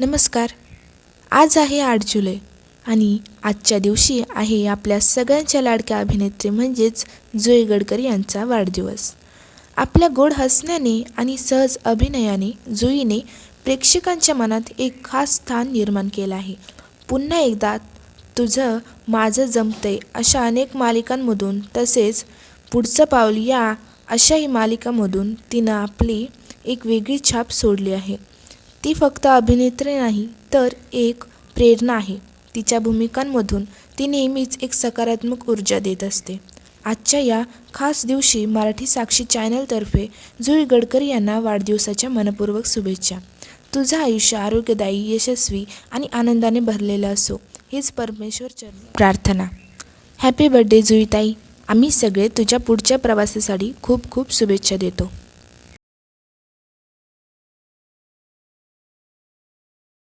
नमस्कार. आज आहे आठ जुलै आणि आजच्या दिवशी आहे आपल्या सगळ्यांच्या लाडक्या अभिनेत्री म्हणजेच जुई गडकरी यांचा वाढदिवस. आपल्या गोड हसण्याने आणि सहज अभिनयाने जुईने प्रेक्षकांच्या मनात एक खास स्थान निर्माण केलं आहे. पुन्हा एकदा तुझं माझं जमतंय अशा अनेक मालिकांमधून तसेच पुढचं पाऊल या अशाही मालिकामधून तिनं आपली एक वेगळी छाप सोडली आहे. ती फक्त अभिनेत्री नाही तर एक प्रेरणा आहे. तिच्या भूमिकांमधून ती नेहमीच एक सकारात्मक ऊर्जा देत असते. आजच्या या खास दिवशी मराठी साक्षी चॅनलतर्फे जुई गडकरी यांना वाढदिवसाच्या मनपूर्वक शुभेच्छा. तुझं आयुष्य आरोग्यदायी यशस्वी आणि आनंदाने भरलेलं असो हीच परमेश्वर चरणी. प्रार्थना. हॅपी बर्थडे जुईताई. आम्ही सगळे तुझ्या पुढच्या प्रवासासाठी खूप खूप शुभेच्छा देतो.